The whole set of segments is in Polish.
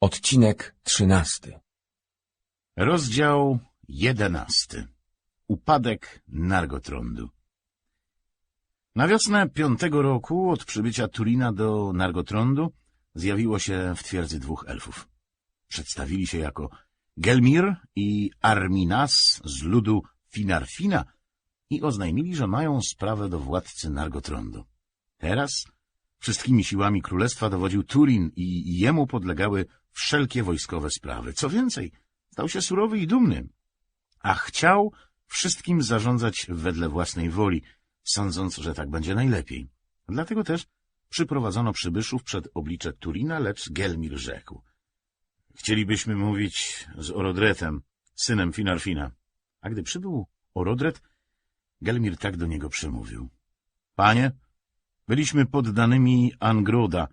Odcinek trzynasty. Rozdział jedenasty. Upadek Nargotrondu. Na wiosnę piątego roku od przybycia Turina do Nargotrondu zjawiło się w twierdzy dwóch elfów. Przedstawili się jako Gelmir i Arminas z ludu Finarfina i oznajmili, że mają sprawę do władcy Nargotrondu. Teraz wszystkimi siłami królestwa dowodził Turin i jemu podlegały wszelkie wojskowe sprawy. Co więcej, stał się surowy i dumny, a chciał wszystkim zarządzać wedle własnej woli, sądząc, że tak będzie najlepiej. Dlatego też przyprowadzono przybyszów przed oblicze Turina, lecz Gelmir rzekł. Chcielibyśmy mówić z Orodretem, synem Finarfina. A gdy przybył Orodret, Gelmir tak do niego przemówił. Panie, byliśmy poddanymi Angroda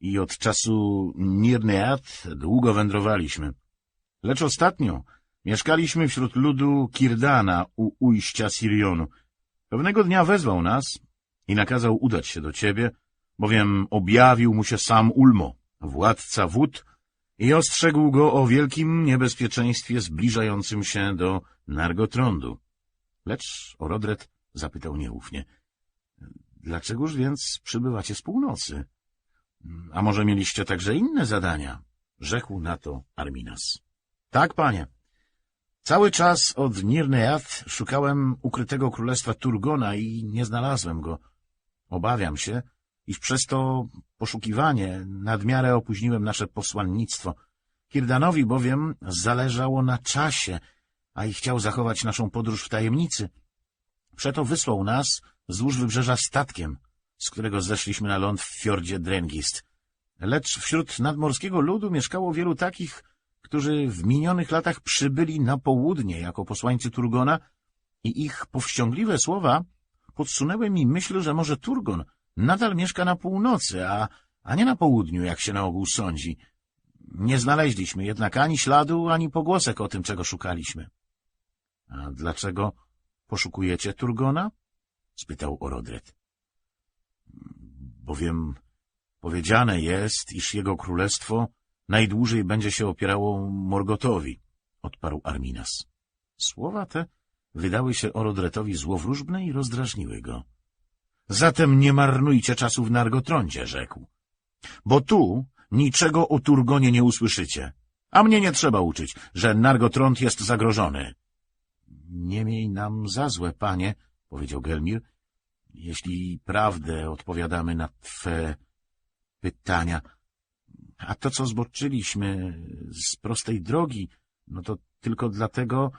i od czasu Nirneat długo wędrowaliśmy. Lecz ostatnio mieszkaliśmy wśród ludu Kirdana u ujścia Sirionu. Pewnego dnia wezwał nas i nakazał udać się do ciebie, bowiem objawił mu się sam Ulmo, władca wód, i ostrzegł go o wielkim niebezpieczeństwie zbliżającym się do Nargotrondu. Lecz Orodret zapytał nieufnie. — Dlaczegoż więc przybywacie z północy? — A może mieliście także inne zadania? — rzekł na to Arminas. — Tak, panie. Cały czas od Nirneat szukałem ukrytego królestwa Turgona i nie znalazłem go. Obawiam się, iż przez to poszukiwanie nadmiarę opóźniłem nasze posłannictwo. Kirdanowi bowiem zależało na czasie, a i chciał zachować naszą podróż w tajemnicy. Przeto wysłał nas wzdłuż wybrzeża statkiem, z którego zeszliśmy na ląd w fiordzie Drengist. Lecz wśród nadmorskiego ludu mieszkało wielu takich, którzy w minionych latach przybyli na południe jako posłańcy Turgona i ich powściągliwe słowa podsunęły mi myśl, że może Turgon nadal mieszka na północy, a, a nie na południu, jak się na ogół sądzi. Nie znaleźliśmy jednak ani śladu, ani pogłosek o tym, czego szukaliśmy. — A dlaczego poszukujecie Turgona? — spytał Orodret. — Bowiem powiedziane jest, iż jego królestwo najdłużej będzie się opierało Morgotowi — odparł Arminas. Słowa te wydały się Orodretowi złowróżbne i rozdrażniły go. — Zatem nie marnujcie czasu w Nargotrondzie — rzekł. — Bo tu niczego o Turgonie nie usłyszycie. A mnie nie trzeba uczyć, że Nargotrond jest zagrożony. — Nie miej nam za złe, panie — powiedział Gelmir. — Jeśli prawdę odpowiadamy na twe pytania. A to, co zboczyliśmy z prostej drogi, no to tylko dlatego,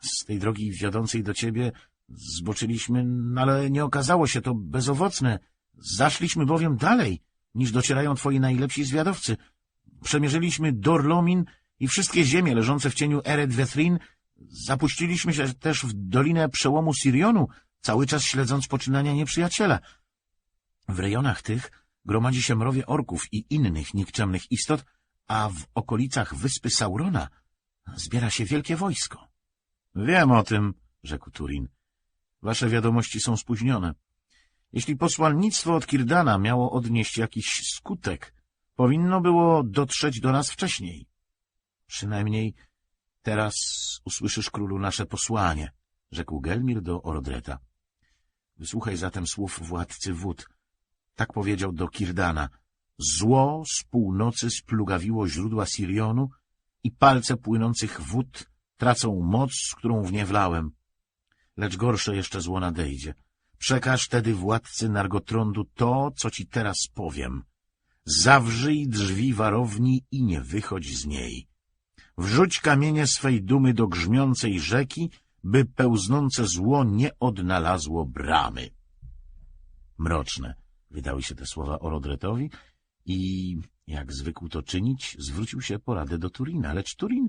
z tej drogi wiodącej do ciebie, zboczyliśmy, no ale nie okazało się to bezowocne. Zaszliśmy bowiem dalej, niż docierają twoi najlepsi zwiadowcy. Przemierzyliśmy Dorlomin i wszystkie ziemie leżące w cieniu Eret Vethrin, zapuściliśmy się też w dolinę przełomu Sirionu, cały czas śledząc poczynania nieprzyjaciela. W rejonach tych gromadzi się mrowie orków i innych nikczemnych istot, a w okolicach wyspy Saurona zbiera się wielkie wojsko. — Wiem o tym — rzekł Turin. — Wasze wiadomości są spóźnione. Jeśli posłannictwo od Kirdana miało odnieść jakiś skutek, powinno było dotrzeć do nas wcześniej. Przynajmniej teraz usłyszysz, królu, nasze posłanie — rzekł Gelmir do Orodreta. — Wysłuchaj zatem słów władcy wód — tak powiedział do Kirdana. Zło z północy splugawiło źródła Sirionu i palce płynących wód tracą moc, którą w nie wlałem. Lecz gorsze jeszcze zło nadejdzie. Przekaż tedy władcy Nargotrondu to, co ci teraz powiem. Zawrzyj drzwi warowni i nie wychodź z niej. Wrzuć kamienie swej dumy do grzmiącej rzeki, by pełznące zło nie odnalazło bramy. Mroczne Wydały się te słowa Orodretowi i, jak zwykł to czynić, zwrócił się po radę do Turina, lecz Turin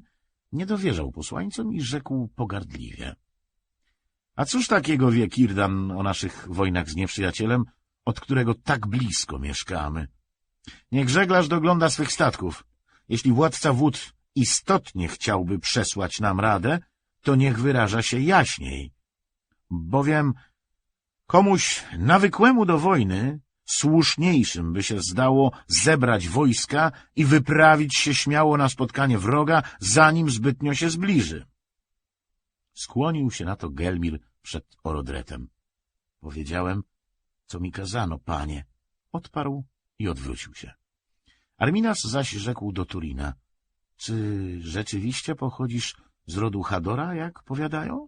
nie dowierzał posłańcom i rzekł pogardliwie. A cóż takiego wie Kirdan o naszych wojnach z nieprzyjacielem, od którego tak blisko mieszkamy? Niech żeglarz dogląda swych statków. Jeśli władca wód istotnie chciałby przesłać nam radę, to niech wyraża się jaśniej. Bowiem komuś nawykłemu do wojny słuszniejszym by się zdało zebrać wojska i wyprawić się śmiało na spotkanie wroga, zanim zbytnio się zbliży. Skłonił się na to Gelmir przed Orodretem. Powiedziałem, co mi kazano, panie. Odparł i odwrócił się. Arminas zaś rzekł do Turina, czy rzeczywiście pochodzisz z rodu Hadora, jak powiadają?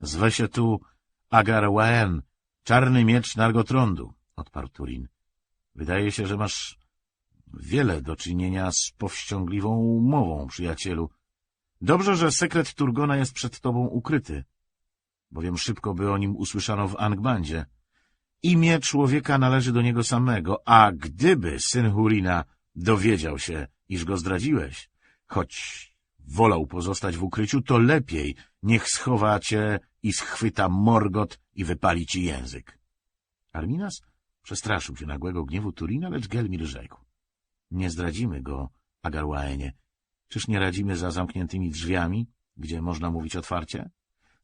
Zwe się tu Agar-Waen, czarny miecz Nargotrondu, odparł Turin. Wydaje się, że masz wiele do czynienia z powściągliwą mową, przyjacielu. Dobrze, że sekret Turgona jest przed tobą ukryty, bowiem szybko by o nim usłyszano w Angbandzie. Imię człowieka należy do niego samego, a gdyby syn Hurina dowiedział się, iż go zdradziłeś, choć wolał pozostać w ukryciu, to lepiej niech schowa cię i schwyta Morgot i wypali ci język. Arminas przestraszył się nagłego gniewu Turina, lecz Gelmir rzekł. Nie zdradzimy go, Agarwaenie. Czyż nie radzimy za zamkniętymi drzwiami, gdzie można mówić otwarcie?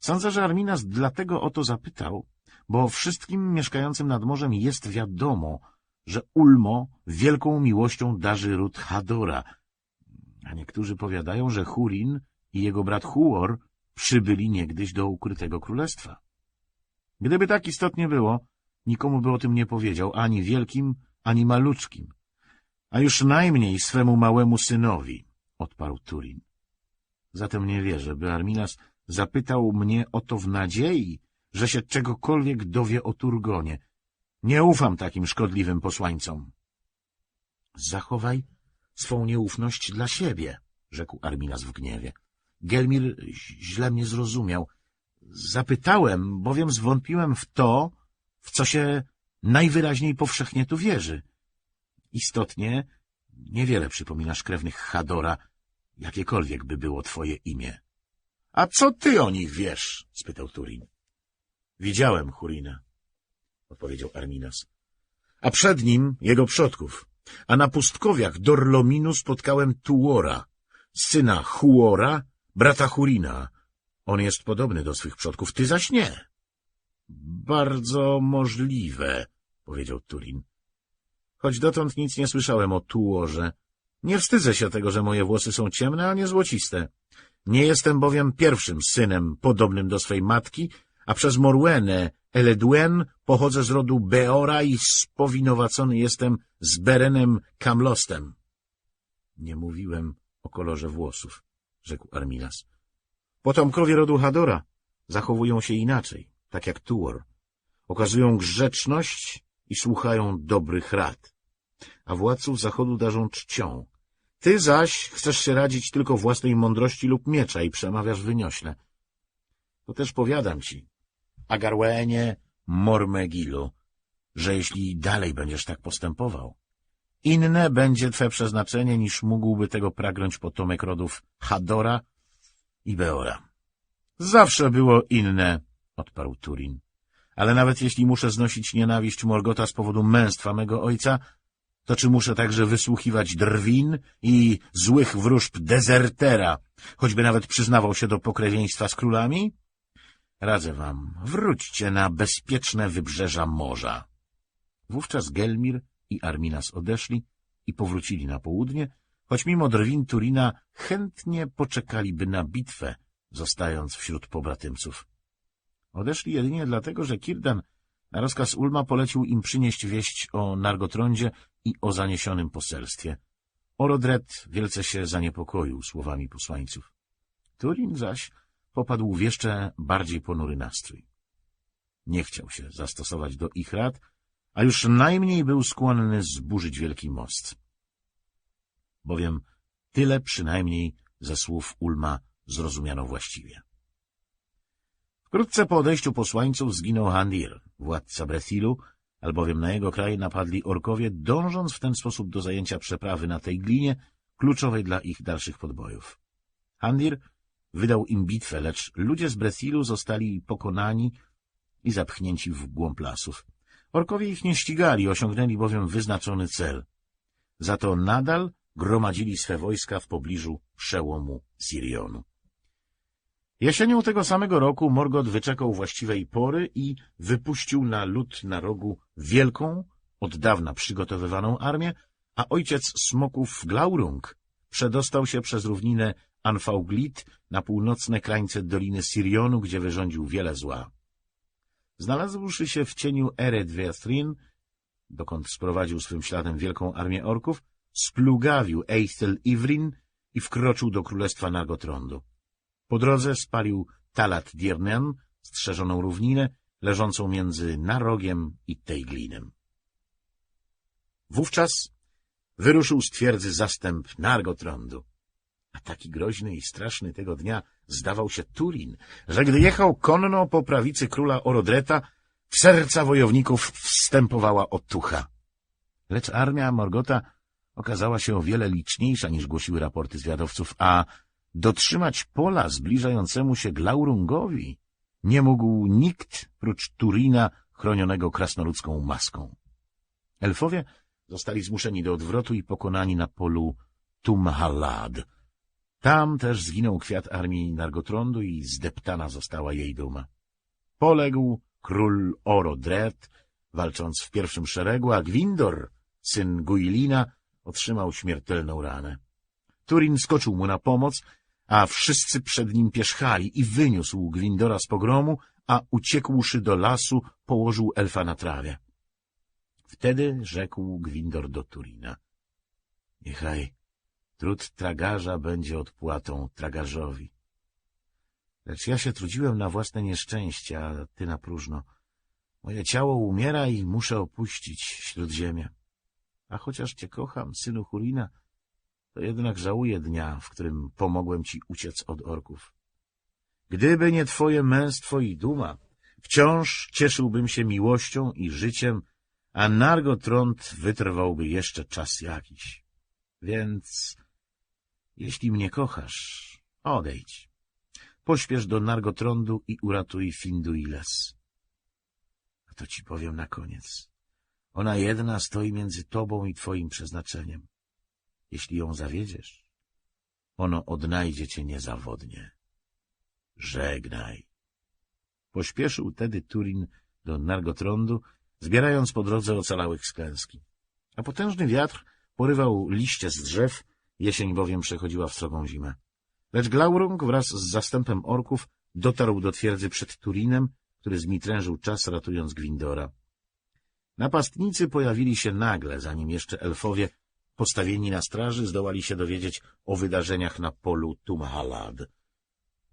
Sądzę, że Arminas dlatego o to zapytał, bo wszystkim mieszkającym nad morzem jest wiadomo, że Ulmo wielką miłością darzy ród Hadora, a niektórzy powiadają, że Hurin i jego brat Huor przybyli niegdyś do ukrytego królestwa. Gdyby tak istotnie było, nikomu by o tym nie powiedział, ani wielkim, ani maluczkim, a już najmniej swemu małemu synowi, odparł Turin. Zatem nie wierzę, by Arminas zapytał mnie o to w nadziei, że się czegokolwiek dowie o Turgonie. Nie ufam takim szkodliwym posłańcom. Zachowaj swą nieufność dla siebie, rzekł Arminas w gniewie. Gelmir źle mnie zrozumiał. Zapytałem, bowiem zwątpiłem w to, w co się najwyraźniej powszechnie tu wierzy. Istotnie niewiele przypominasz krewnych Hadora, jakiekolwiek by było twoje imię. — A co ty o nich wiesz? — spytał Turin. — Widziałem Hurina — odpowiedział Arminas. — A przed nim jego przodków. A na pustkowiach Dorlominu spotkałem Tuora, syna Huora, brata Hurina. On jest podobny do swych przodków, ty zaś nie. — Bardzo możliwe — powiedział Turin. — Choć dotąd nic nie słyszałem o Tuorze. Nie wstydzę się tego, że moje włosy są ciemne, a nie złociste. Nie jestem bowiem pierwszym synem podobnym do swej matki, a przez Morwenę Eleduen pochodzę z rodu Beora i spowinowacony jestem z Berenem Kamlostem. Nie mówiłem o kolorze włosów, rzekł Arminas. Potomkowie rodu Hadora zachowują się inaczej, tak jak Tuor. Okazują grzeczność i słuchają dobrych rad, a władców zachodu darzą czcią. Ty zaś chcesz się radzić tylko własnej mądrości lub miecza i przemawiasz wyniośle. To też powiadam ci, Agarwenie Mormegilu, że jeśli dalej będziesz tak postępował, inne będzie twe przeznaczenie niż mógłby tego pragnąć potomek rodów Hadora i Beora. Zawsze było inne, odparł Turin. Ale nawet jeśli muszę znosić nienawiść Morgota z powodu męstwa mego ojca, to czy muszę także wysłuchiwać drwin i złych wróżb dezertera, choćby nawet przyznawał się do pokrewieństwa z królami? Radzę wam, wróćcie na bezpieczne wybrzeża morza. Wówczas Gelmir i Arminas odeszli i powrócili na południe, choć mimo drwin Turina chętnie poczekaliby na bitwę, zostając wśród pobratymców. Odeszli jedynie dlatego, że Kirdan na rozkaz Ulma polecił im przynieść wieść o Nargotrondzie i o zaniesionym poselstwie. Orodret wielce się zaniepokoił słowami posłańców. Turin zaś popadł w jeszcze bardziej ponury nastrój. Nie chciał się zastosować do ich rad, a już najmniej był skłonny zburzyć wielki most. Bowiem tyle przynajmniej ze słów Ulma zrozumiano właściwie. Wkrótce po odejściu posłańców zginął Handir, władca Brethilu, albowiem na jego kraj napadli orkowie, dążąc w ten sposób do zajęcia przeprawy na tej glinie, kluczowej dla ich dalszych podbojów. Handir wydał im bitwę, lecz ludzie z Brethilu zostali pokonani i zapchnięci w głąb lasów. Orkowie ich nie ścigali, osiągnęli bowiem wyznaczony cel. Za to nadal gromadzili swe wojska w pobliżu przełomu Sirionu. Jesienią tego samego roku Morgoth wyczekał właściwej pory i wypuścił na lód na rogu wielką, od dawna przygotowywaną armię, a ojciec smoków Glaurung przedostał się przez równinę Anfauglit na północne krańce Doliny Sirionu, gdzie wyrządził wiele zła. Znalazłszy się w cieniu Eredwiathrin, dokąd sprowadził swym śladem wielką armię orków, splugawił Eithel Ivrin i wkroczył do królestwa Nargotrondu. Po drodze spalił Talat Diernen, strzeżoną równinę, leżącą między Narogiem i Tejglinem. Wówczas wyruszył z twierdzy zastęp Nargotrondu. A taki groźny i straszny tego dnia zdawał się Turin, że gdy jechał konno po prawicy króla Orodreta, w serca wojowników wstępowała otucha. Lecz armia Morgota okazała się o wiele liczniejsza niż głosiły raporty zwiadowców, a dotrzymać pola zbliżającemu się Glaurungowi nie mógł nikt prócz Turina chronionego krasnoludzką maską. Elfowie zostali zmuszeni do odwrotu i pokonani na polu Tumhalad. Tam też zginął kwiat armii Nargotrondu i zdeptana została jej duma. Poległ król Orodret, walcząc w pierwszym szeregu, a Gwindor, syn Guilina, otrzymał śmiertelną ranę. Turin skoczył mu na pomoc, a wszyscy przed nim pierzchali i wyniósł Gwindora z pogromu, a uciekłszy do lasu, położył elfa na trawie. Wtedy rzekł Gwindor do Turina. — Niechaj trud tragarza będzie odpłatą tragarzowi. Lecz ja się trudziłem na własne nieszczęście, a ty na próżno. Moje ciało umiera i muszę opuścić śródziemie. A chociaż cię kocham, synu Hurina, to jednak żałuję dnia, w którym pomogłem ci uciec od orków. Gdyby nie twoje męstwo i duma, wciąż cieszyłbym się miłością i życiem, a Nargotrond wytrwałby jeszcze czas jakiś. Więc, jeśli mnie kochasz, odejdź. Pośpiesz do Nargotrondu i uratuj Finduiles. A to ci powiem na koniec. Ona jedna stoi między tobą i twoim przeznaczeniem. Jeśli ją zawiedziesz, ono odnajdzie cię niezawodnie. Żegnaj. Pośpieszył tedy Turin do Nargotrondu, zbierając po drodze ocalałych z klęski. A potężny wiatr porywał liście z drzew, jesień bowiem przechodziła w srogą zimę. Lecz Glaurung wraz z zastępem orków dotarł do twierdzy przed Turinem, który zmitrężył czas, ratując Gwindora. Napastnicy pojawili się nagle, zanim jeszcze elfowie, postawieni na straży, zdołali się dowiedzieć o wydarzeniach na polu Tumhalad.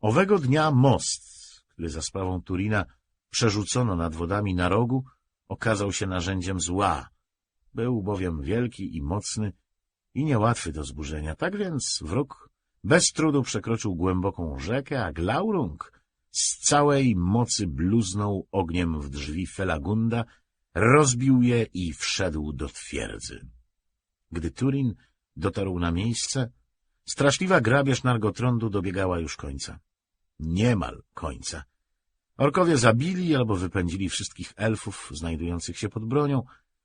Owego dnia most, który za sprawą Turina przerzucono nad wodami na rogu, okazał się narzędziem zła. Był bowiem wielki i mocny i niełatwy do zburzenia. Tak więc wróg bez trudu przekroczył głęboką rzekę, a Glaurung z całej mocy bluznął ogniem w drzwi Felagunda, rozbił je i wszedł do twierdzy. Gdy Turin dotarł na miejsce, straszliwa grabież Nargotrondu dobiegała już końca. Niemal końca. Orkowie zabili albo wypędzili wszystkich elfów znajdujących się pod bronią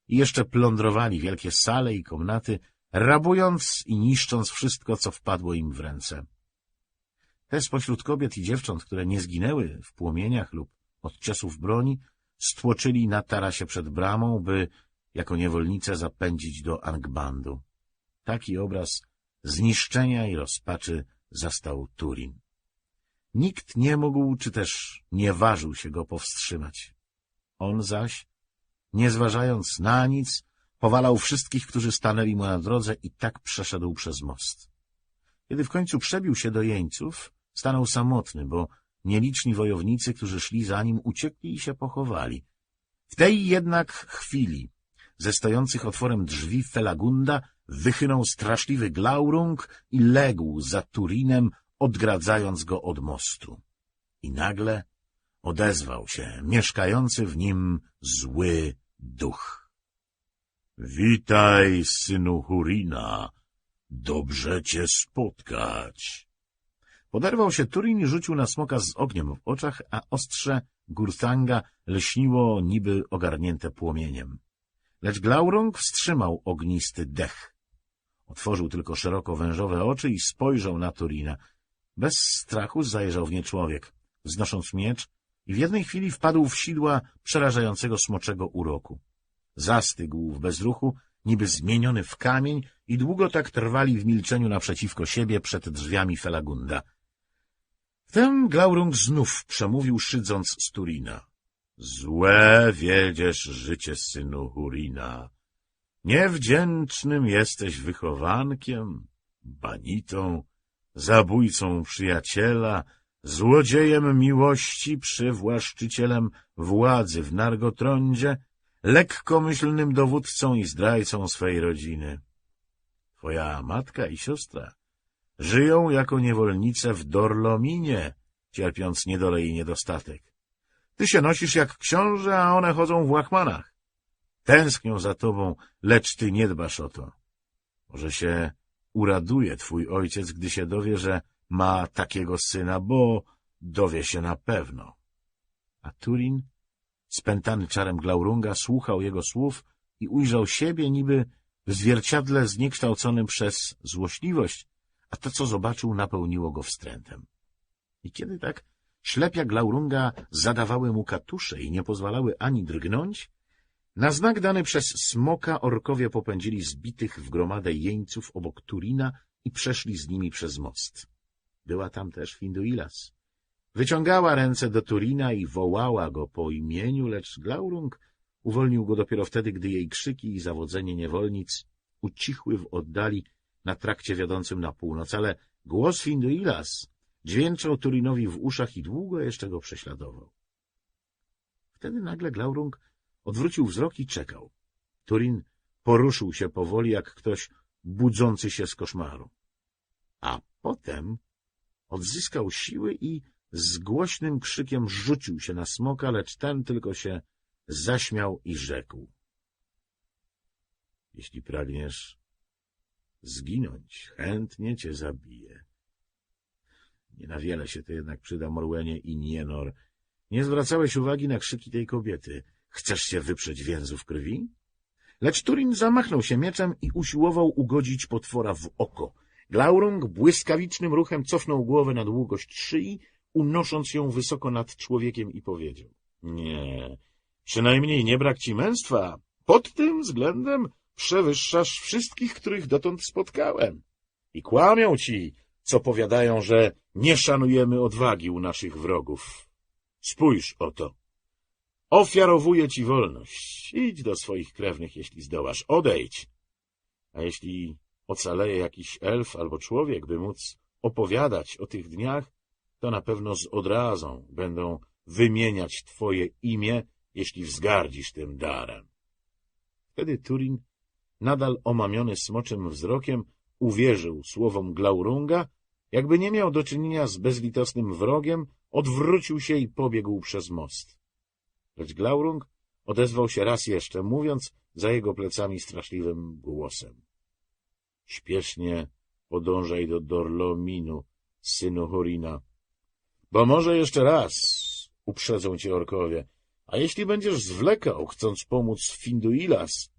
i jeszcze plądrowali wielkie sale i komnaty, rabując i niszcząc wszystko, co wpadło im w ręce. Te spośród kobiet i dziewcząt, które nie zginęły w płomieniach lub od ciosów broni, stłoczyli na tarasie przed bramą, by jako niewolnice zapędzić do Angbandu. Taki obraz zniszczenia i rozpaczy zastał Turin. Nikt nie mógł, czy też nie ważył się go powstrzymać. On zaś, nie zważając na nic, powalał wszystkich, którzy stanęli mu na drodze i tak przeszedł przez most. Kiedy w końcu przebił się do jeńców, stanął samotny, bo nieliczni wojownicy, którzy szli za nim, uciekli i się pochowali. W tej jednak chwili ze stojących otworem drzwi Felagunda wychynął straszliwy Glaurung i legł za Turinem, odgradzając go od mostu. I nagle odezwał się mieszkający w nim zły duch. — Witaj, synu Hurina, dobrze cię spotkać. Poderwał się Turin i rzucił na smoka z ogniem w oczach, a ostrze Gurthanga lśniło niby ogarnięte płomieniem. Lecz Glaurung wstrzymał ognisty dech. Otworzył tylko szeroko wężowe oczy i spojrzał na Turina. Bez strachu zajrzał w nie człowiek, wznosząc miecz i w jednej chwili wpadł w sidła przerażającego smoczego uroku. Zastygł w bezruchu, niby zmieniony w kamień i długo tak trwali w milczeniu naprzeciwko siebie przed drzwiami Felagunda. Wtem Glaurung znów przemówił, szydząc z Turina. Złe wiedziesz życie, synu Hurina. Niewdzięcznym jesteś wychowankiem, banitą, zabójcą przyjaciela, złodziejem miłości, przywłaszczycielem władzy w Nargotrondzie, lekkomyślnym dowódcą i zdrajcą swej rodziny. Twoja matka i siostra żyją jako niewolnice w Dorlominie, cierpiąc niedolę i niedostatek. Ty się nosisz jak książę, a one chodzą w łachmanach. Tęsknią za tobą, lecz ty nie dbasz o to. Może się uraduje twój ojciec, gdy się dowie, że ma takiego syna, bo dowie się na pewno. A Turin, spętany czarem Glaurunga, słuchał jego słów i ujrzał siebie niby w zwierciadle zniekształconym przez złośliwość, a to, co zobaczył, napełniło go wstrętem. I kiedy tak ślepia Glaurunga zadawały mu katusze i nie pozwalały ani drgnąć, na znak dany przez smoka orkowie popędzili zbitych w gromadę jeńców obok Turina i przeszli z nimi przez most. Była tam też Finduilas. Wyciągała ręce do Turina i wołała go po imieniu, lecz Glaurung uwolnił go dopiero wtedy, gdy jej krzyki i zawodzenie niewolnic ucichły w oddali na trakcie wiodącym na północ, ale głos Finduilas dźwięczał Turinowi w uszach i długo jeszcze go prześladował. Wtedy nagle Glaurung odwrócił wzrok i czekał. Turin poruszył się powoli, jak ktoś budzący się z koszmaru. A potem odzyskał siły i z głośnym krzykiem rzucił się na smoka, lecz ten tylko się zaśmiał i rzekł. Jeśli pragniesz zginąć, chętnie cię zabiję. Nie na wiele się to jednak przyda Morłenie i Nienor. Nie zwracałeś uwagi na krzyki tej kobiety. Chcesz się wyprzeć więzów krwi? Lecz Turin zamachnął się mieczem i usiłował ugodzić potwora w oko. Glaurung błyskawicznym ruchem cofnął głowę na długość szyi, unosząc ją wysoko nad człowiekiem i powiedział. Nie, przynajmniej nie brak ci męstwa. Pod tym względem przewyższasz wszystkich, których dotąd spotkałem. I kłamią ci, co powiadają, że nie szanujemy odwagi u naszych wrogów. Spójrz oto. Ofiarowuję ci wolność. Idź do swoich krewnych, jeśli zdołasz. Odejdź. A jeśli ocaleje jakiś elf albo człowiek, by móc opowiadać o tych dniach, to na pewno z odrazą będą wymieniać twoje imię, jeśli wzgardzisz tym darem. Wtedy Turin, nadal omamiony smoczym wzrokiem, uwierzył słowom Glaurunga, jakby nie miał do czynienia z bezlitosnym wrogiem, odwrócił się i pobiegł przez most. Lecz Glaurung odezwał się raz jeszcze, mówiąc za jego plecami straszliwym głosem. Śpiesznie podążaj do Dorlominu, synu Horina, bo może jeszcze raz uprzedzą cię orkowie, a jeśli będziesz zwlekał, chcąc pomóc Finduilas,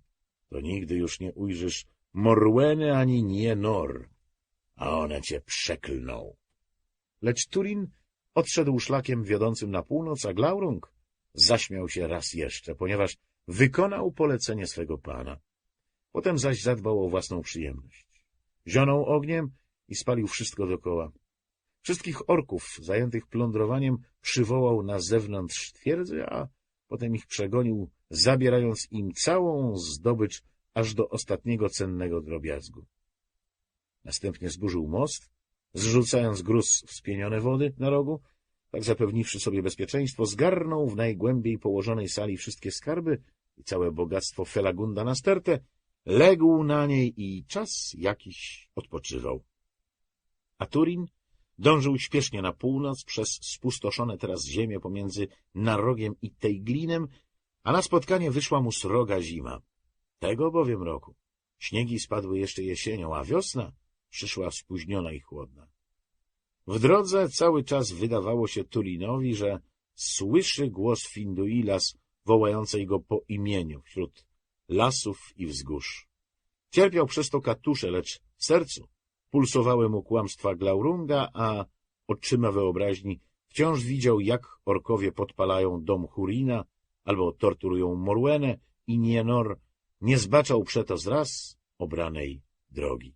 to nigdy już nie ujrzysz Morweny ani Nienor, a one cię przeklną. Lecz Turin odszedł szlakiem wiodącym na północ, a Glaurung zaśmiał się raz jeszcze, ponieważ wykonał polecenie swego pana. Potem zaś zadbał o własną przyjemność. Zionął ogniem i spalił wszystko dokoła. Wszystkich orków zajętych plądrowaniem przywołał na zewnątrz twierdzy, a potem ich przegonił, zabierając im całą zdobycz aż do ostatniego cennego drobiazgu. Następnie zburzył most, zrzucając gruz w spienione wody na rogu, tak zapewniwszy sobie bezpieczeństwo, zgarnął w najgłębiej położonej sali wszystkie skarby i całe bogactwo Felagunda na stertę, legł na niej i czas jakiś odpoczywał. A Turin dążył śpiesznie na północ przez spustoszone teraz ziemię pomiędzy Narogiem i Tejglinem, a na spotkanie wyszła mu sroga zima. Tego bowiem roku śniegi spadły jeszcze jesienią, a wiosna przyszła spóźniona i chłodna. W drodze cały czas wydawało się Turinowi, że słyszy głos Finduilas wołającej go po imieniu wśród lasów i wzgórz. Cierpiał przez to katusze, lecz w sercu pulsowały mu kłamstwa Glaurunga, a oczyma wyobraźni wciąż widział, jak orkowie podpalają dom Hurina albo torturują Morwenę i Nienor nie zbaczał przeto zraz obranej drogi.